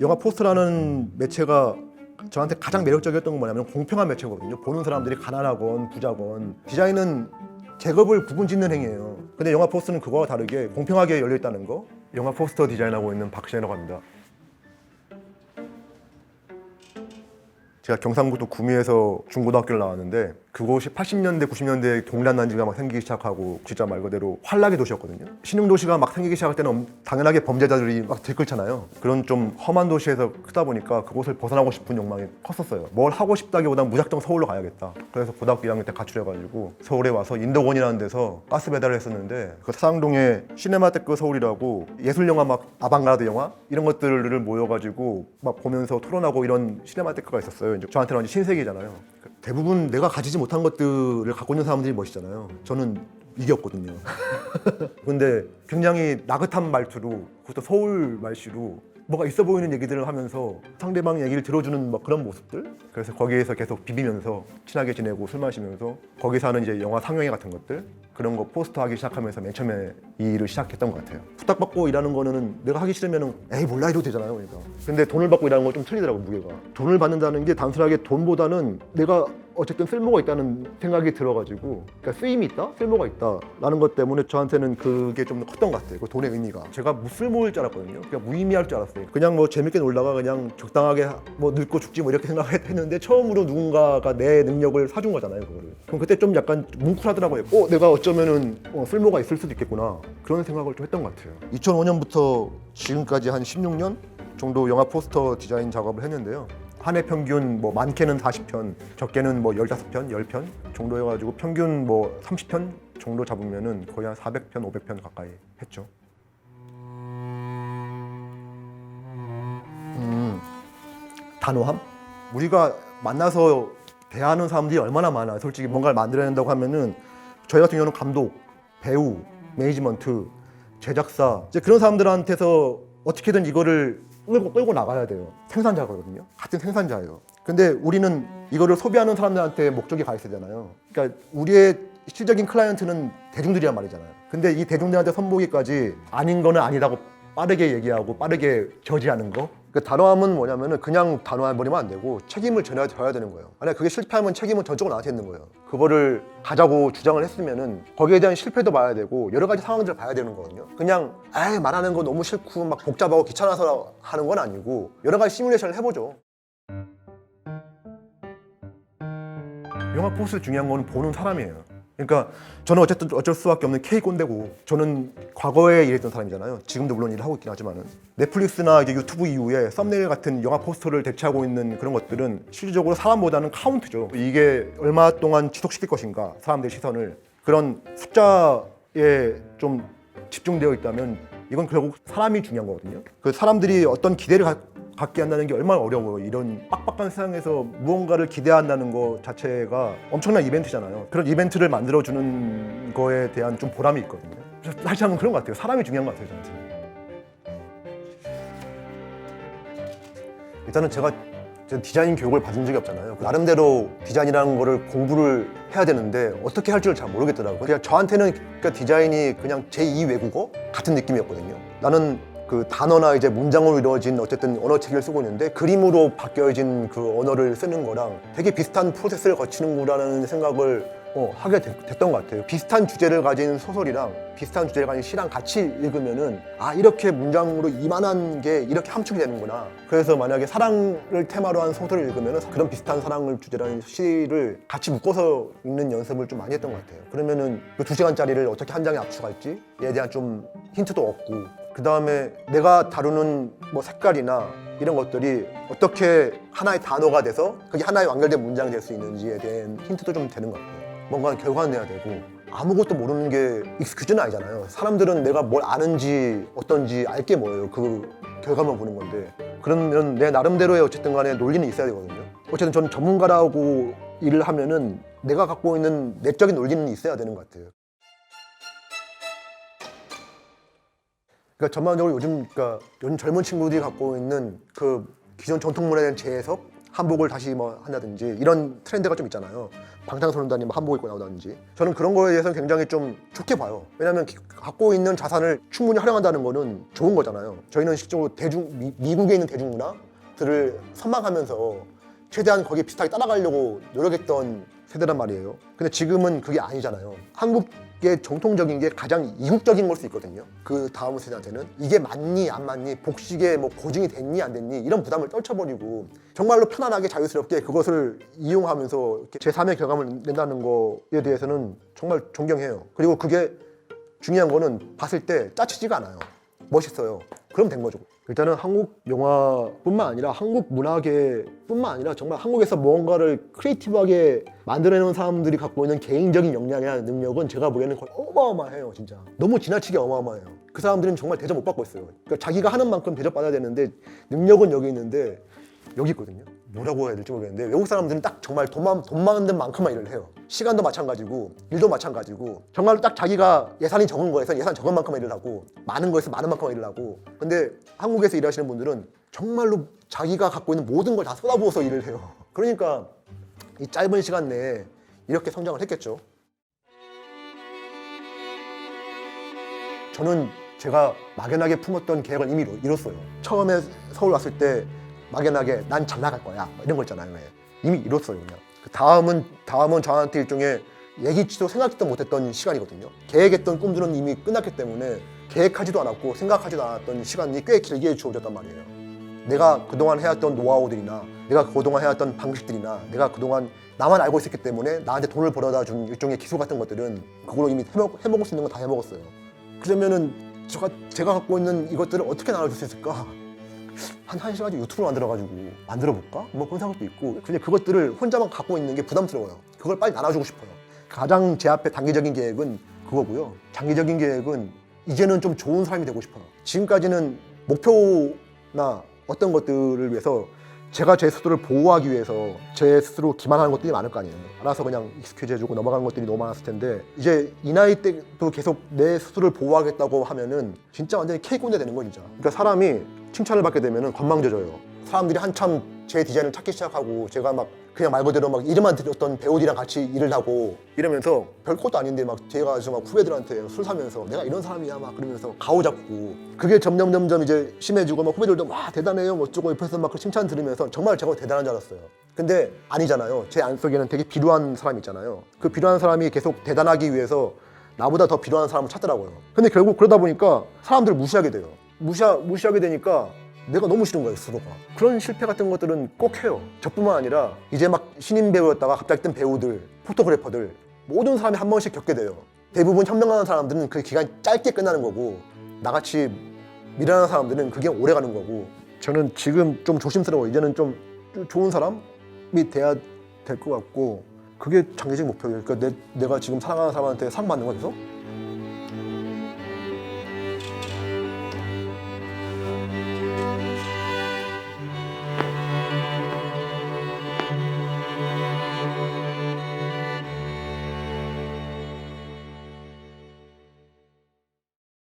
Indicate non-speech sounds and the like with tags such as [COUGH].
영화 포스터라는 매체가 저한테 가장 매력적이었던 건 뭐냐면 공평한 매체거든요. 보는 사람들이 가난하건 부자건 디자인은 계급을 구분짓는 행위예요. 근데 영화 포스터는 그거와 다르게 공평하게 열려 있다는 거. 영화 포스터 디자인하고 있는 박신혜라고 합니다. 제가 경상북도 구미에서 중고등학교를 나왔는데 그곳이 80년대 90년대 동일한 난지가 막 생기기 시작하고 진짜 말 그대로 환락의 도시였거든요. 신흥 도시가 막 생기기 시작할 때는 엄- 당연하게 범죄자들이 막 들끓잖아요. 그런 좀 험한 도시에서 크다 보니까 그곳을 벗어나고 싶은 욕망이 컸었어요. 뭘 하고 싶다기보단 무작정 서울로 가야겠다. 그래서 고등학교 2학년 때 가출해가지고 서울에 와서 인덕원이라는 데서 가스 배달을 했었는데 그 사상동에 시네마테크 서울이라고 예술 영화 막 아방가르드 영화? 이런 것들을 모여가지고 막 보면서 토론하고 이런 시네마테크가 있었어요. 이제 저한테는 완전 신세계잖아요 대부분 내가 가지지 못한 것들을 갖고 있는 사람들이 멋있잖아요. 저는 이겼거든요. [LAUGHS] 근데 굉장히 나긋한 말투로 그것도 서울 말씨로 뭐가 있어 보이는 얘기들을 하면서 상대방 얘기를 들어주는 막 그런 모습들? 그래서 거기에서 계속 비비면서 친하게 지내고 술 마시면서 거기서 하는 이제 영화 상영회 같은 것들 그런 거 포스터 하기 시작하면서 맨 처음에 이 일을 시작했던 것 같아요. 부탁받고 일하는 거는 내가 하기 싫으면 에이 몰라 이러도 되잖아요 그러니까. 근데 돈을 받고 일하는 건 좀 틀리더라고 무게가. 돈을 받는다는 게 단순하게 돈보다는 내가 어쨌든 쓸모가 있다는 생각이 들어가지고 그러니까 쓰임이 있다? 쓸모가 있다라는 것 때문에 저한테는 그게 좀 컸던 것 같아요 그 돈의 의미가. 제가 무쓸모일 줄 알았거든요. 그냥 무의미할 줄 알았어요. 그냥 뭐 재밌게 놀다가 그냥 적당하게 뭐 늙고 죽지 뭐 이렇게 생각했는데 처음으로 누군가가 내 능력을 사준 거잖아요 그거를. 그럼 그때 좀 약간 뭉클하더라고요. 어 내가 어쩌 면은 어, 쓸모가 있을 수도 있겠구나 그런 생각을 좀 했던 것 같아요 2005년부터 지금까지 한 16년 정도 영화 포스터 디자인 작업을 했는데요. 한 해 평균 뭐 많게는 40편, 적게는 뭐 15편, 10편 정도 해가지고 평균 뭐 30편 정도 잡으면은 거의 한 400편, 500편 가까이 했죠. 음, 단호함? 우리가 만나서 대하는 사람들이 얼마나 많아. 솔직히 뭔가를 만들어야 된다고 하면은 저희 같은 경우는 감독, 배우, 매니지먼트, 제작사 이제 그런 사람들한테서 어떻게든 이거를 끌고, 끌고 나가야 돼요. 생산자거든요. 같은 생산자예요. 근데 우리는 이거를 소비하는 사람들한테 목적이 가 있어야잖아요. 그러니까 우리의 실적인 클라이언트는 대중들이란 말이잖아요. 근데 이 대중들한테 선보기까지 아닌 거는 아니다고 빠르게 얘기하고 빠르게 저지하는 거. 그 단호함은 뭐냐면은 그냥 단호해버리면 안 되고 책임을 전해야 져야 되는 거예요. 만약 그게 실패하면 책임은 전적으로 나한테 있는 거예요. 그거를 가자고 주장을 했으면은 거기에 대한 실패도 봐야 되고 여러 가지 상황들을 봐야 되는 거거든요. 그냥 에이 말하는 거 너무 싫고 막 복잡하고 귀찮아서 하는 건 아니고 여러 가지 시뮬레이션을 해보죠. 영화 포스 중요한 거는 보는 사람이에요. 그러니까 저는 어쨌든 어쩔 수밖에 없는 K 꼰대고 저는 과거에 일했던 사람이잖아요. 지금도 물론 일을 하고 있긴 하지만은 넷플릭스나 이게 유튜브 이후에 썸네일 같은 영화 포스터를 대체하고 있는 그런 것들은 실질적으로 사람보다는 카운트죠. 이게 얼마 동안 지속시킬 것인가 사람들의 시선을 그런 숫자에 좀 집중되어 있다면 이건 결국 사람이 중요한 거거든요. 그 사람들이 어떤 기대를 가- 갖게 한다는 게 얼마나 어려워요. 이런 빡빡한 세상에서 무언가를 기대한다는 것 자체가 엄청난 이벤트잖아요. 그런 이벤트를 만들어주는 거에 대한 좀 보람이 있거든요. 사실 저는 그런 것 같아요. 사람이 중요한 것 같아요, 저한테. 일단은 제가 저 디자인 교육을 받은 적이 없잖아요. 나름대로 디자인이라는 거를 공부를 해야 되는데 어떻게 할줄잘 모르겠더라고요. 그냥 저한테는 그러니까 디자인이 그냥 제2 외국어 같은 느낌이었거든요. 나는 그 단어나 이제 문장으로 이루어진 어쨌든 언어체계를 쓰고 있는데 그림으로 바뀌어진 그 언어를 쓰는 거랑 되게 비슷한 프로세스를 거치는구라는 생각을 어, 하게 됐, 됐던 것 같아요. 비슷한 주제를 가진 소설이랑 비슷한 주제를 가진 시랑 같이 읽으면은 아 이렇게 문장으로 이만한 게 이렇게 함축이 되는구나. 그래서 만약에 사랑을 테마로 한 소설을 읽으면은 그런 비슷한 사랑을 주제로 한 시를 같이 묶어서 읽는 연습을 좀 많이 했던 것 같아요. 그러면은 그 두 시간짜리를 어떻게 한 장에 압축할지에 대한 좀 힌트도 얻고 그 다음에 내가 다루는 뭐 색깔이나 이런 것들이 어떻게 하나의 단어가 돼서 그게 하나의 완결된 문장이 될 수 있는지에 대한 힌트도 좀 되는 것 같아요. 뭔가 결과는 내야 되고 아무것도 모르는 게 익스큐즈는 아니잖아요. 사람들은 내가 뭘 아는지 어떤지 알게 뭐예요. 그 결과만 보는 건데 그러면 내 나름대로의 어쨌든 간에 논리는 있어야 되거든요. 어쨌든 저는 전문가라고 일을 하면은 내가 갖고 있는 내적인 논리는 있어야 되는 것 같아요. 그러니까 전반적으로 요즘 그러니까 요즘 젊은 친구들이 갖고 있는 그 기존 전통 문화에 대한 재해석, 한복을 다시 뭐 한다든지 이런 트렌드가 좀 있잖아요. 방탄소년단이 막 한복 입고 나오다든지. 저는 그런 거에 대해서는 굉장히 좀 좋게 봐요. 왜냐하면 기- 갖고 있는 자산을 충분히 활용한다는 거는 좋은 거잖아요. 저희는 실제로 대중 미, 미국에 있는 대중문화들을 선망하면서 최대한 거기에 비슷하게 따라가려고 노력했던 세대란 말이에요. 근데 지금은 그게 아니잖아요. 한국 의 정통적인 게 가장 이국적인 걸 수 있거든요. 그 다음 세대한테는 이게 맞니 안 맞니 복식에 뭐 고증이 됐니 안 됐니 이런 부담을 떨쳐버리고 정말로 편안하게 자유스럽게 그것을 이용하면서 이렇게 제3의 결과물 낸다는 거에 대해서는 정말 존경해요. 그리고 그게 중요한 거는 봤을 때 짜치지가 않아요. 멋있어요. 그럼 된 거죠 일단은 한국 영화뿐만 아니라 한국 문화계뿐만 아니라 정말 한국에서 무언가를 크리에이티브하게 만들어내는 사람들이 갖고 있는 개인적인 역량이나 능력은 제가 보기에는 거의 어마어마해요 진짜. 너무 지나치게 어마어마해요. 그 사람들은 정말 대접 못 받고 있어요. 그러니까 자기가 하는 만큼 대접받아야 되는데 능력은 여기 있는데 여기 있거든요 뭐라고 해야 될지 모르겠는데 외국 사람들은 딱 정말 돈만 돈 많은 만큼만 일을 해요. 시간도 마찬가지고 일도 마찬가지고 정말로 딱 자기가 예산이 적은 거에서 예산 적은 만큼만 일을 하고 많은 거에서 많은 만큼만 일을 하고. 근데 한국에서 일하시는 분들은 정말로 자기가 갖고 있는 모든 걸 다 쏟아부어서 일을 해요. [LAUGHS] 그러니까 이 짧은 시간 내에 이렇게 성장을 했겠죠. 저는 제가 막연하게 품었던 계획을 이미 이뤘- 이뤘어요. 처음에 서울 왔을 때 막연하게 난 잘 나갈 거야 뭐 이런 거 있잖아요. 왜. 이미 이뤘어요 그냥. 그 다음은 다음은 저한테 일종의 예기치도 생각지도 못했던 시간이거든요. 계획했던 꿈들은 이미 끝났기 때문에 계획하지도 않았고 생각하지도 않았던 시간이 꽤 길게 주어졌단 말이에요. 내가 그동안 해왔던 노하우들이나 내가 그동안 해왔던 방식들이나 내가 그동안 나만 알고 있었기 때문에 나한테 돈을 벌어다 준 일종의 기술 같은 것들은 그걸로 이미 해먹, 해먹을 수 있는 건 다 해먹었어요. 그러면은 제가, 제가 갖고 있는 이것들을 어떻게 나눠줄 수 있을까? 한, 한 시간 정도 유튜브를 만들어가지고 만들어볼까? 뭐 그런 생각도 있고 근데 그것들을 혼자만 갖고 있는 게 부담스러워요. 그걸 빨리 나눠주고 싶어요. 가장 제 앞에 단기적인 계획은 그거고요. 장기적인 계획은 이제는 좀 좋은 사람이 되고 싶어요. 지금까지는 목표나 어떤 것들을 위해서 제가 제 스스로를 보호하기 위해서 제 스스로 기만하는 것들이 많을 거 아니에요. 알아서 그냥 익숙해져주고 넘어가는 것들이 너무 많았을 텐데 이제 이 나이 때도 계속 내 스스로를 보호하겠다고 하면은 진짜 완전히 케이크꼰대 되는 거 진짜. 그러니까 사람이 칭찬을 받게 되면은 건망져져요. 사람들이 한참 제 디자인을 찾기 시작하고 제가 막 그냥 말 그대로 막 이름만 들었던 배우들이랑 같이 일을 하고 이러면서 별 것도 아닌데 막 제가 아주 막 후배들한테 술 사면서 내가 이런 사람이야 막 그러면서 가오잡고 그게 점점 점점 이제 심해지고 막 후배들도 와 대단해요 뭐 어쩌고 옆에서 막 칭찬 들으면서 정말 제가 대단한 줄 알았어요. 근데 아니잖아요. 제 안속에는 되게 비루한 사람이 있잖아요. 그 비루한 사람이 계속 대단하기 위해서 나보다 더 비루한 사람을 찾더라고요. 근데 결국 그러다 보니까 사람들을 무시하게 돼요. 무시하, 무시하게 되니까 내가 너무 싫은 거예요, 스스로가. 그런 실패 같은 것들은 꼭 해요. 저뿐만 아니라 이제 막 신인 배우였다가 갑자기 뜬 배우들, 포토그래퍼들 모든 사람이 한 번씩 겪게 돼요. 대부분 현명한 사람들은 그 기간이 짧게 끝나는 거고 나같이 미련한 사람들은 그게 오래 가는 거고 저는 지금 좀 조심스러워. 이제는 좀 좋은 사람이 돼야 될 것 같고 그게 장기적 목표예요. 그러니까 내, 내가 지금 사랑하는 사람한테 상 받는 거 계속